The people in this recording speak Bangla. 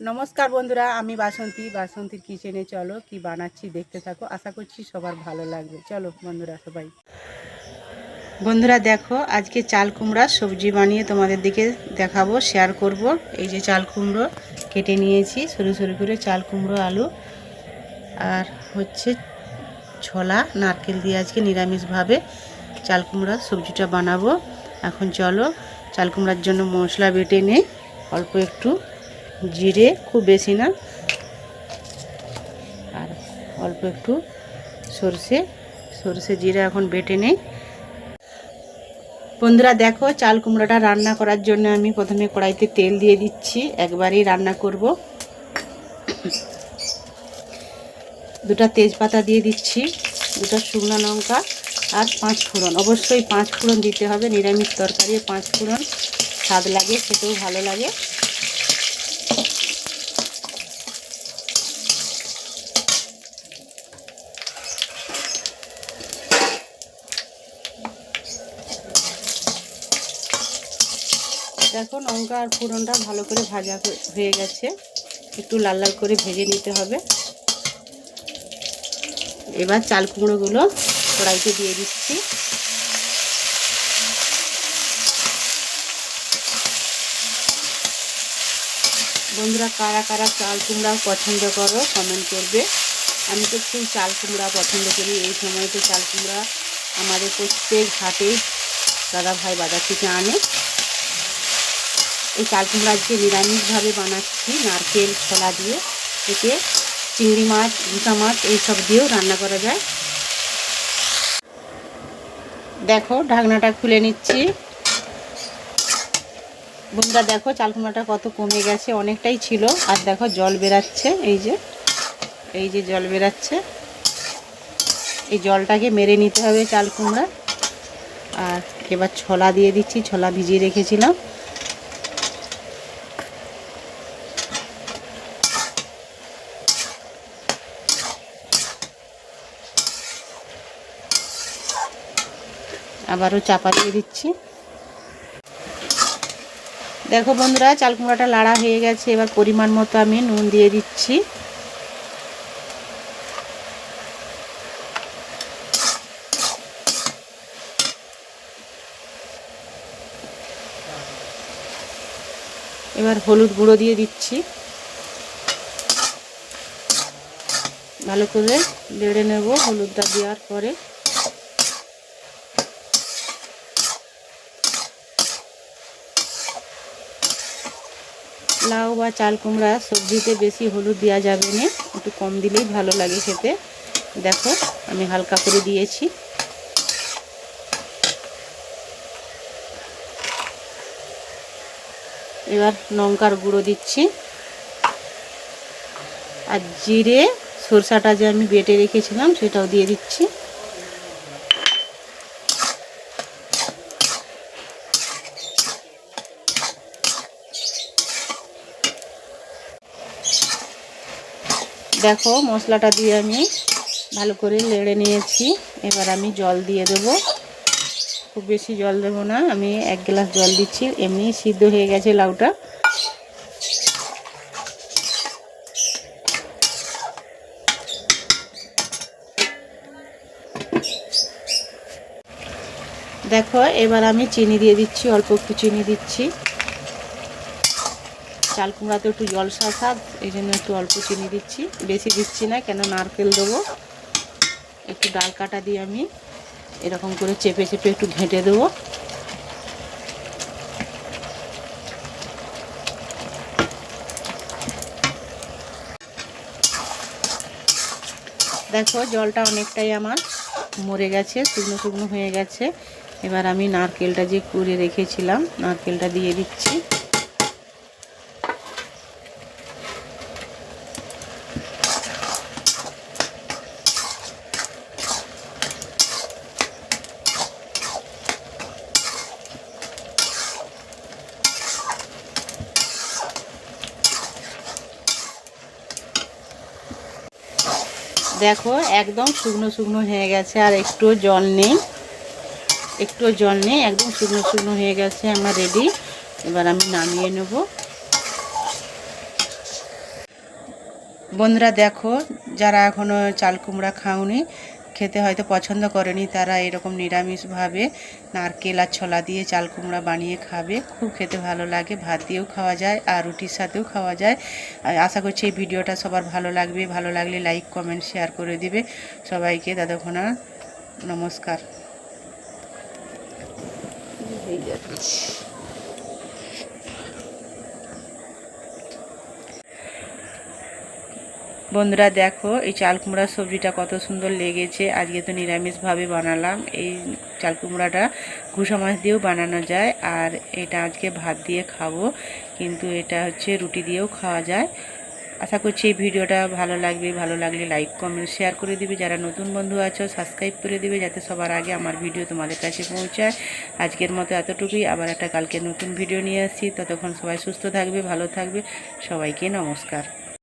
নমস্কার বন্ধুরা, আমি বাসন্তী। বাসন্তীর কিচেনে চলো, কি বানাচ্ছি দেখতে থাকো। আশা করছি সবার ভালো লাগবে। চলো বন্ধুরা, সবাই। বন্ধুরা, দেখো, আজকে চাল কুমড়া সবজি বানিয়ে তোমাদের দিকে দেখাবো শেয়ার করব। এই যে চাল কুমড়ো কেটে নিয়েছি, সরু সরু করে চাল কুমড়ো, আলু আর হচ্ছে ছোলা, নারকেল দিয়ে আজকে নিরামিষভাবে চাল কুমড়া সবজিটা বানাবো। এখন চলো, চাল কুমড়ার জন্য মশলা বেটে নেই, অল্প একটু জিরে, খুব বেশি না। আর অল্প একটু সর্ষে। সর্ষে, জিরে এখন বেটে নেই। বন্ধুরা, দেখো, চাল কুমড়োটা রান্না করার জন্য আমি প্রথমে কড়াইতে তেল দিয়ে দিচ্ছি। একবারেই রান্না করব। দুটা তেজপাতা দিয়ে দিচ্ছি, দুটো শুকনো লঙ্কা আর পাঁচ ফোড়ন। অবশ্যই পাঁচ ফোড়ন দিতে হবে, নিরামিষ তরকারি পাঁচ ফোড়ন স্বাদ লাগে, খেতেও ভালো লাগে। দেখো লঙ্কা আর ফোড়নটা ভালো করে ভাজা হয়ে গেছে। একটু লাল লাল করে ভেজে নিতে হবে। এবার চাল কুমড়োগুলো কড়াইতে দিয়ে দিচ্ছি। বন্ধুরা, কারা কারা চাল কুমড়া পছন্দ করো কমেন্ট করবে। আমি তো খুব চাল কুমড়া পছন্দ করি। এই সময়তে চাল কুমড়া আমাদের প্রত্যেক হাটে দাদা ভাই বাজার থেকে আনে। এই চাল কুমড়া আজকে নিরামিষভাবে বানাচ্ছি, নারকেল, ছোলা দিয়ে। এতে চিংড়ি মাছ গুঁসা মাছ এইসব দিয়েও রান্না করা যায়। দেখো, ঢাকনাটা খুলে নিচ্ছি। বন্ধুরা, দেখো চাল কুমড়াটা কত কমে গেছে, অনেকটাই ছিল। আর দেখো, জল বেরাচ্ছে, এই যে এই যে জল বেরাচ্ছে। এই জলটাকে মেরে নিতে হবে চাল কুমড়া। আর এবার ছোলা দিয়ে দিচ্ছি, ছোলা ভিজিয়ে রেখেছিলাম। আবারও চাপা দিয়ে দিচ্ছি। দেখো বন্ধুরা চাল কুমড়াটা লাড়া হয়ে গেছে। এবার পরিমাণ মতো আমি নুন দিয়ে দিচ্ছি। এবার হলুদ গুঁড়ো দিয়ে দিচ্ছি। ভালো করে বেড়ে নেব হলুদটা দেওয়ার পরে। লাউ বা চাল কুমড়া সবজিতে বেশি হলুদ দেওয়া যাবে না। একটু কম দিলেই ভালো লাগে খেতে। দেখো, আমি হালকা করে দিয়েছি। এবার লঙ্কার গুঁড়ো দিচ্ছি। আর জিরে সরষাটা যে আমি বেটে রেখেছিলাম, সেটাও দিয়ে দিচ্ছি। দেখো মশলাটা দিয়ে আমি ভালো করে লেড়ে নিয়েছি। এবার আমি জল দিয়ে দেবো। খুব বেশি জল দেবো না, আমি এক গ্লাস জল দিচ্ছি, এমনি সিদ্ধ হয়ে গেছে লাউটা। দেখো, এবার আমি চিনি দিয়ে দিচ্ছি, অল্প একটু চিনি দিচ্ছি। চাল কুমড়াতে একটু জলসা স্বাদ এই জন্য একটু অল্প চিনি দিচ্ছি। বেশি দিচ্ছি না, কেন নারকেল দেবো। একটু ডাল কাটা দিয়ে আমি এরকম করে চেপে চেপে একটু ঘেঁটে দেবো। দেখো, জলটা অনেকটাই আমার মরে গেছে, শুকনো শুকনো হয়ে গেছে। এবার আমি নারকেলটা যে করে রেখেছিলাম, নারকেলটা দিয়ে দিচ্ছি। দেখো, একদম শুকনো শুকনো হয়ে গেছে, আর একটু জল নেই। একটু জল নেই, একদম শুকনো শুকনো হয়ে গেছে, আমার রেডি এবার আমি নামিয়ে নেব। বন্ধুরা দেখো, যারা এখনও চাল কুমড়া খাওনি খেতে হয়তো পছন্দ করেনি, তারা এরকম নিরামিষভাবে নারকেল আর ছোলা দিয়ে চাল কুমড়া বানিয়ে খাবে। খুব খেতে ভালো লাগে, ভাত দিয়েও খাওয়া যায় আর রুটির সাথেও খাওয়া যায়। আশা করছি এই ভিডিওটা সবার ভালো লাগবে। ভালো লাগলে লাইক কমেন্ট শেয়ার করে দিবে। সবাইকে দাদাখোনা নমস্কার। হয়ে যাচ্ছে বন্ধুরা দেখো, এই চাল কুমড়ার সবজিটা কত সুন্দর লেগেছে। আজকে তো নিরামিষভাবে বানালাম। এই চাল কুমড়াটা ঘুষা মাছ দিয়েও বানানো যায় আর এটা আজকে ভাত দিয়ে খাব। কিন্তু এটা হচ্ছে রুটি দিয়েও খাওয়া যায়। আশা করছি এই ভিডিওটা ভালো লাগবে। ভালো লাগলে লাইক, কমেন্ট, শেয়ার করে দিবে। যারা নতুন বন্ধু আছো, সাবস্ক্রাইব করে দিবে যাতে সবার আগে আমার ভিডিও তোমাদের কাছে পৌঁছায়। আজকের মতো এতটুকুই। আবার একটা কালকে নতুন ভিডিও নিয়ে আসছি। ততক্ষণ সবাই সুস্থ থাকবে, ভালো থাকবে। সবাইকে নমস্কার।